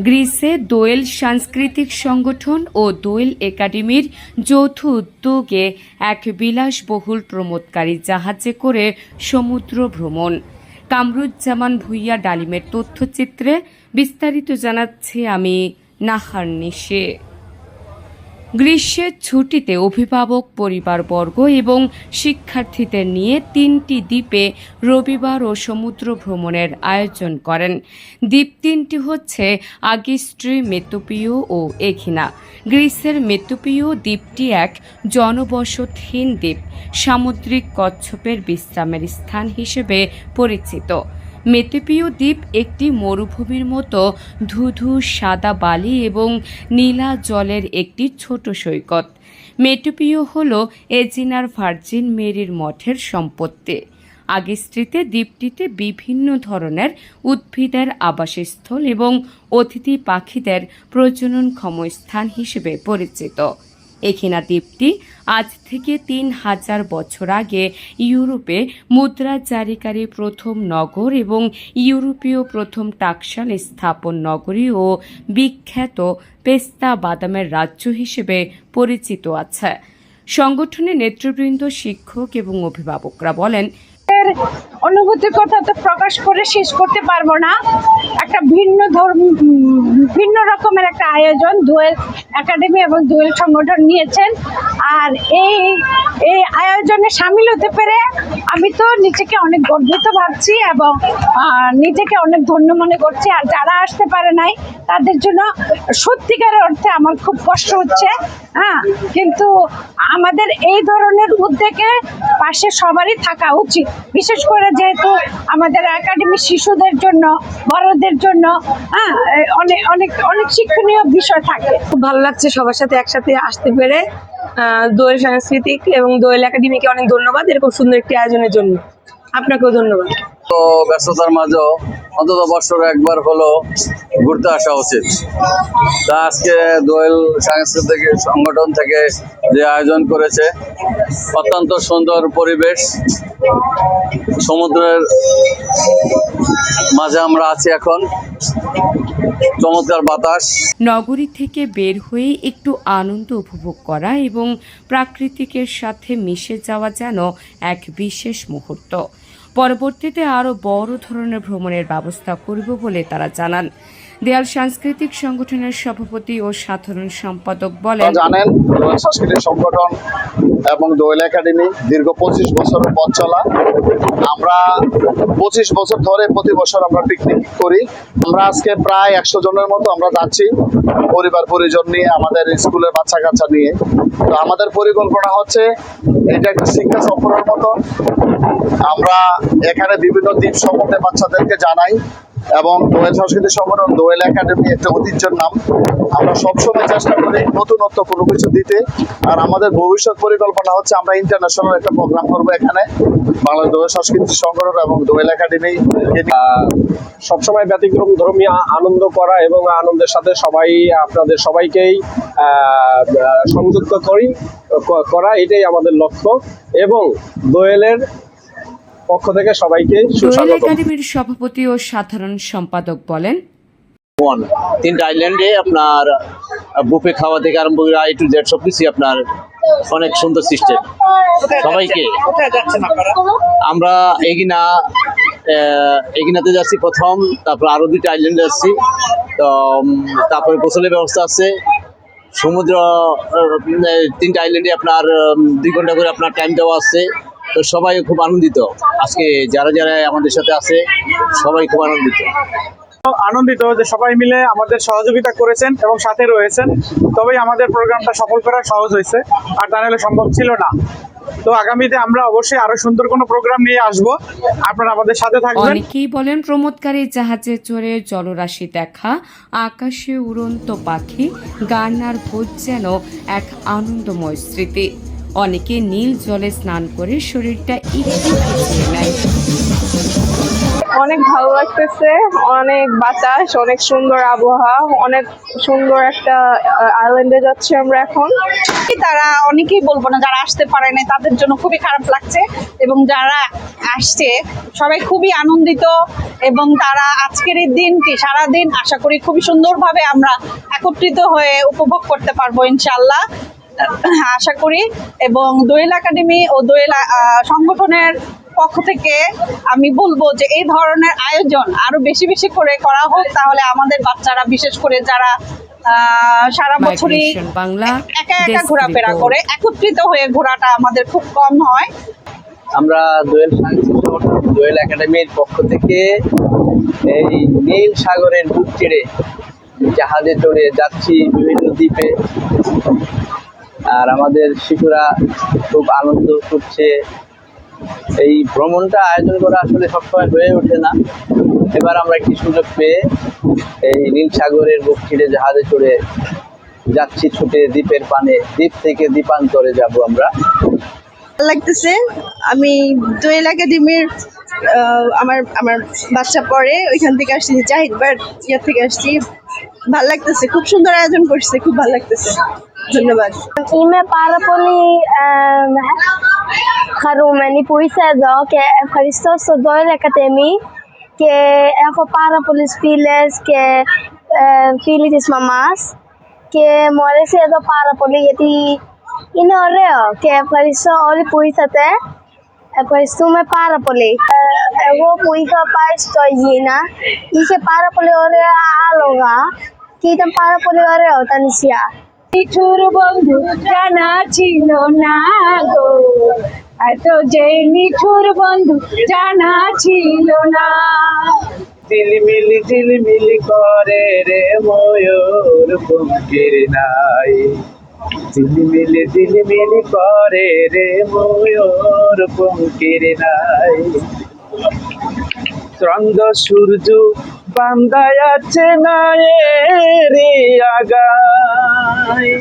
গ্রিসে দোয়েল সাংস্কৃতিক সংগঠন ও দোয়েল একাডেমির যৌথ উদ্যোগে এক বিলাসবহুল প্রমোদকারী জাহাজে করে সমুদ্র ভ্রমণ। কামরুজ্জামান ভুইয়া ডালিমের তথ্যচিত্রে বিস্তারিত জানাচ্ছি আমি নাহার নিশে। গ্রীষ্মের ছুটিতে অভিভাবক পরিবারবর্গ এবং শিক্ষার্থীদের নিয়ে তিনটি দ্বীপে রবিবার ও সমুদ্র ভ্রমণের আয়োজন করেন। দ্বীপ তিনটি হচ্ছে আগিস্ট্রি মেতুপিও ও এখিনা গ্রিসের মেতুপিও দ্বীপটি এক জনবসতহীন দ্বীপ, সামুদ্রিক কচ্ছপের বিশ্রামের স্থান হিসেবে পরিচিত। মেতেপীয় দ্বীপ একটি মরুভূমির মতো ধুধু, সাদা বালি এবং নীলা জলের একটি ছোট সৈকত। মেটুপিও হল এজিনার ভার্জিন মেরির মঠের সম্পত্তি। আগেস্ট্রিতে দ্বীপটিতে বিভিন্ন ধরনের উদ্ভিদের আবাসস্থল এবং অতিথি পাখিদের প্রজননক্ষম স্থান হিসেবে পরিচিত। এখিনা দ্বীপটি আজ থেকে তিন হাজার বছর আগে ইউরোপে মুদ্রা জারিকারী প্রথম নগর এবং ইউরোপীয় প্রথম টাকশাল স্থাপন নগরী ও বিখ্যাত পেস্তা বাদামের রাজ্য হিসেবে পরিচিত আছে। সংগঠনের নেতৃবৃন্দ শিক্ষক এবং অভিভাবকরা বলেন এর অনুভূতির কথা তো প্রকাশ করে শেষ করতে পারব না। একটা ভিন্ন ধর্ম, ভিন্ন রকমের একটা আয়োজন দোয়েল একাডেমি এবং দোয়েল সংগঠন নিয়েছেন। আর এই এই আয়োজনে সামিল হতে পেরে আমি তো নিজেকে অনেক গর্বিত ভাবছি এবং নিজেকে অনেক ধন্য মনে করছি। আর যারা আসতে পারে নাই, তাদের জন্য সত্যিকারের অর্থে আমার খুব কষ্ট হচ্ছে। হ্যাঁ কিন্তু আমাদের এই ধরনের উদ্যোগে পাশে সবারই থাকা উচিত। বিশেষ করে যেহেতু আমাদের একাডেমি শিশুদের জন্য, বড়দের জন্য হ্যাঁ অনেক অনেক অনেক শিক্ষণীয় বিষয় থাকে। খুব ভালো লাগছে সবার সাথে একসাথে আসতে পেরে। দোয়েল সাংস্কৃতিক এবং দোয়েল একাডেমিকে অনেক ধন্যবাদ এরকম সুন্দর একটি আয়োজনের জন্য। আপনাকেও ধন্যবাদ। ব্যস্ততার মাঝেও অন্তত বছর একবার হলো ঘুরতে আসা উচিত। তা আজকে দোয়েল সাংস্কৃতিক সংগঠন থেকে যে আয়োজন করেছে, অত্যন্ত সুন্দর পরিবেশ, সমুদ্রের মাঝে আমরা আছি এখন, চমৎকার বাতাস। নগরী থেকে বের হয়ে একটু আনন্দ উপভোগ করা এবং প্রাকৃতিকের সাথে মিশে যাওয়া যেন এক বিশেষ মুহূর্ত। পরবর্তীতে আরও বড় ধরনের ভ্রমণের ব্যবস্থা করব বলে তারা জানান। দেয়াল সাংস্কৃতিক সংগঠনের সভাপতি ও সাধারণ সম্পাদক বলেন জানেন সাংস্কৃতিক সংগঠন এবং দোয়েল একাডেমি দীর্ঘ পঁচিশ বছরের পথ চলা। আমরা পঁচিশ বছর ধরে প্রতি বছর আমরা পিকনিক করি। আমরা আজকে প্রায় একশো জনের মতো আমরা যাচ্ছি পরিবার, পরিজন নিয়ে আমাদের স্কুলের বাচ্চা কাচ্চা নিয়ে। তো আমাদের পরিকল্পনা হচ্ছে, এটা একটা শিক্ষা সফরের মতো। আমরা এখানে বিভিন্ন দ্বীপ সম্বন্ধে বাচ্চাদেরকে জানাই এবং দোয়েল সংস্কৃতি সংগঠন, দোয়েল একাডেমি একটা ঐতিহ্যের নাম। আমরা সবসময় চেষ্টা করি নতুনত্ব কোনো কিছু দিতে। আর আমাদের ভবিষ্যৎ পরিকল্পনা হচ্ছে আমরা ইন্টারন্যাশনাল একটা প্রোগ্রাম করব এখানে। বাংলাদেশ দোয়েল সংস্কৃতি সংগঠন এবং দোয়েল একাডেমি। সবসময় ব্যতিক্রম ধর্মী আনন্দ করা এবং আনন্দের সাথে সবাই, আপনাদের সবাইকেই সংযুক্ত করি করা এটাই আমাদের লক্ষ্য। এবং দোয়েলের পক্ষ থেকে সবাইকে সুস্বাগত একাডেমির সভাপতি ও সাধারণ সম্পাদক বলেন ওয়ান তিনটা আইল্যান্ডে আপনার বুফে খাওয়া থেকে আরম্ভ করে আই টু জেড সব কিছুই আপনার অনেক সুন্দর সিস্টেম সবাইকে? আমরা এগিনা আহ, এগিনাতে যাচ্ছি প্রথম তারপর আরও দুইটা আইল্যান্ডে যাচ্ছি। তো তারপরে গোসলের ব্যবস্থা আছে। সমুদ্র তিনটা আইল্যান্ডে আপনার দুই ঘণ্টা করে আপনার টাইম দেওয়া আছে। তো সবাই খুব আনন্দিত। আজকে যারা যারা আমাদের সাথে আছে সবাই খুব আনন্দিত। আনন্দিত যে সবাই মিলে আমাদের সহযোগিতা করেছেন এবং সাথে রয়েছেন। তবেই আমাদের প্রোগ্রামটা সফল করা সহজ হয়েছে। আর তা নাহলে সম্ভব ছিল না। তো আগামীতে আমরা অবশ্যই আরও সুন্দর কোনো প্রোগ্রাম নিয়ে আসব। আপনারা আমাদের সাথে থাকবেন। অনেকেই বলেন প্রমোদকারী জাহাজে চড়ে জলরাশি দেখা আকাশে উড়ন্ত পাখি গান আর ভোজ যেন এক আনন্দময় স্মৃতি। অনেকে নীল জলে স্নান করে শরীরটা একটু ভিজিয়ে নেয়। অনেক ভালো লাগতেছে অনেক বাতাস অনেক সুন্দর আবহাওয়া অনেক সুন্দর একটা আইল্যান্ডে যাচ্ছি আমরা এখন। তারা অনেকেই বলব না যারা আসতে পারে না তাদের জন্য খুবই খারাপ লাগছে এবং যারা আসছে সবাই খুবই আনন্দিত এবং তারা আজকের এই দিনটি সারাদিন আশা করি খুবই সুন্দরভাবে আমরা একত্রিত হয়ে উপভোগ করতে পারব ইনশাল্লাহ আশা করি এবং দোয়েল একাডেমি ও দোয়েল সংগঠনের পক্ষ থেকে আমি বলব যে এই ধরনের আয়োজন আরও বেশি বেশি করে করা হোক তাহলে আমাদের বাচ্চারা বিশেষ করে যারা সারা বছরই বাংলা একা একা ঘোরাফেরা করে একত্রিত হয়ে ঘোরাটা আমাদের খুব কম হয়। আমরা দোয়েল দোয়েল একাডেমির পক্ষ থেকে এই নীল সাগরের বুক চিড়ে জাহাজে চড়ে যাচ্ছি বিভিন্ন দ্বীপে। আর আমাদের শিশুরা খুব আনন্দ করছে। এই ভ্রমণটা আয়োজন করা আসলে সবসময় হয়ে ওঠে না। এবার আমরা একটি সুযোগ পেয়ে এই নীল সাগরের বুক চিড়ে জাহাজে চড়ে যাচ্ছি ছুটে দ্বীপের পানে। দ্বীপ থেকে দ্বীপান্তরে যাব আমরা। লাগতেছে। আমি দোয়েল একাডেমির আহ, আমার আমার বাচ্চা পড়ে। ওইখান থেকে আসছি জাহিদ বার ইয়ার থেকে আসছি। ভালো লাগতেছে খুব সুন্দর আয়োজন করছে খুব ভালো লাগতেছে ধন্যবাদ Είμαι πάρα πολύ ε, χαρούμενη που ήρθα εδώ και ευχαριστώ στο Doyle Academy και έχω πάρα πολλές φίλες και ε, φίλοι της μαμάς και μου αρέσει εδώ πάρα πολύ γιατί είναι ωραίο και ευχαριστώ όλοι που ήρθατε. Ευχαριστούμε πάρα πολύ. Ε, εγώ που είχα πάει στο Αιγίνα είχε πάρα πολύ ωραία άλογα και ήταν πάρα πολύ ωραίο τα νησιά. নিঠুর বন্ধু জানা ছিল না গো এত যে নিঠুর বন্ধু জানা ছিল না ঝিলমিলি ঝিলমিলি করে রে ময়ূর পঙ্কির নাই ঝিলমিলি ঝিলিমিলি করে রে ময়ূর পঙ্কির নাই। চন্দ্র সূর্য বান্দায় আছে না রে আগায়।